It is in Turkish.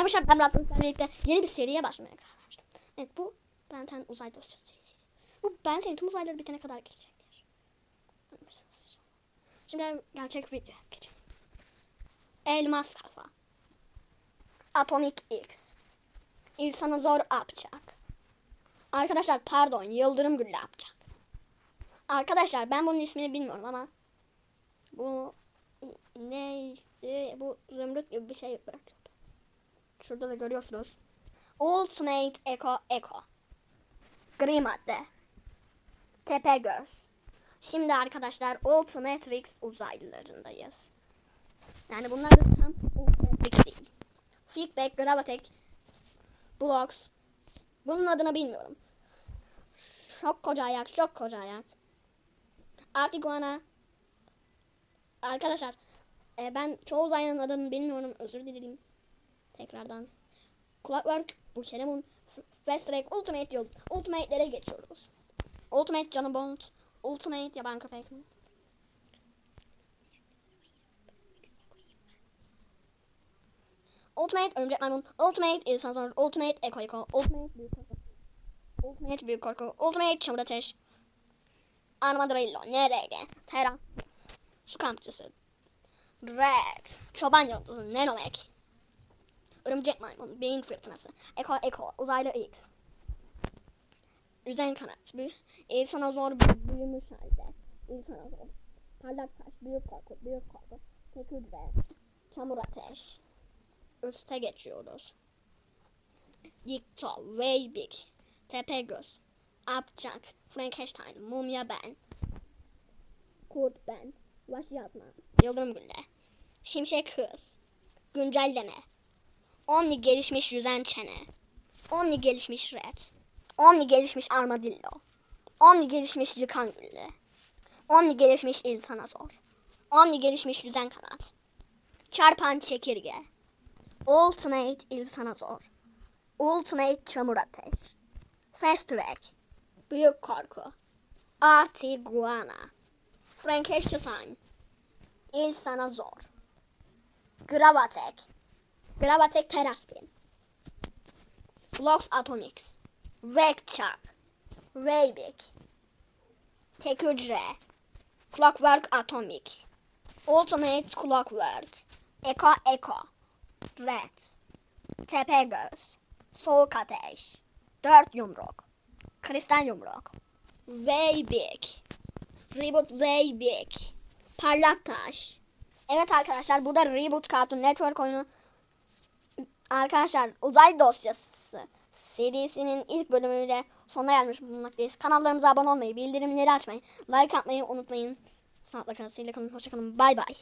Arkadaşlar ben Murat'la birlikte yeni bir seriye başlamaya karar verdim. Evet bu Ben Ten Uzay Dosyası serisi. Bu Ben Ten tüm uzayları bitene kadar geçecekler. Şimdi gerçek video geçelim. Elmas kafa. Atomic X. İnsanı zor yapacak. Arkadaşlar pardon Yıldırım Gülle yapacak. Arkadaşlar ben bunun ismini bilmiyorum ama bu neydi? Bu zümrüt gibi bir şey bırakıyordu. Şurada da görüyorsunuz. Ultimate Eco Eco. Gri madde. Tepe göz. Şimdi arkadaşlar Ultimate Rix uzaylılarındayız. Yani bunlar tam Ultimate Rix değil. Feedback, Gravitek, Blocks. Bunun adını bilmiyorum. Çok koca ayak, çok koca ayak. Artiguana. Arkadaşlar e, ben çoğu uzaylının adını bilmiyorum. Özür dilerim. Tekrardan. Clockwork, bu Kenemun, Fast Track, Ultimate yol. Ultimate'lere geçiyoruz. Ultimate Canı Bond, Ultimate yaban köpek? Ultimate Örümcek Maymun, Ultimate İnsan Zor, Ultimate Eko Eko, Ultimate Büyük Korku, Ultimate Büyük Korku, Ultimate Çamur Ateş, Armadillo, Nerede, Terra, Su Kampçısı, Red, Çoban Yıldızı, Nenomek, Örümcek Maymun, Beyin Fırtınası, Eko Eko, Uzaylı X, Yüzen Kanat, Büyü, İnsana Zor, Büyümüş Halde, İnsana Zor, Parlak Taş, Büyük Korku, Büyük Korku, Tek Hücre, Çamur Ateş, Üste geçiyoruz. Dikto, Weybig, Tepegöz, Apçak, Frankenstein, Mumya Ben, Kurt Ben, Baş Yazma, Yıldırım Gülle, Şimşek Hız, Güncelleme, Omni gelişmiş yüzen çene, Omni gelişmiş red, Omni gelişmiş armadillo, Omni gelişmiş yıkan gülle, Omni gelişmiş insana zor, Omni gelişmiş yüzen kanat, Çarpan çekirge, Ultimate insana zor, Ultimate çamur ateş, Fast Track, Büyük korku, Artiguana, Frankenstein, İl sana zor, Gravatek, Gravatek Teraspin, Blocks Atomics, Vekchak, Weybig, Tek hücre, Clockwork Atomic, Ultimate Clockwork, Eko Eko, Red, Tepegöz, Soğuk Ateş, Dört Yumruk, Kristal Yumruk, Weybig, Reboot Weybig, Parlak Taş. Evet arkadaşlar bu da Reboot Cartoon Network oyunu. Arkadaşlar uzay dosyası serisinin ilk bölümüyle sona gelmiş bulunmaktayız. Kanallarımıza abone olmayı, bildirimleri açmayı, like atmayı unutmayın. Sanatla kanalıyla kalın. Hoşçakalın. Bay bay.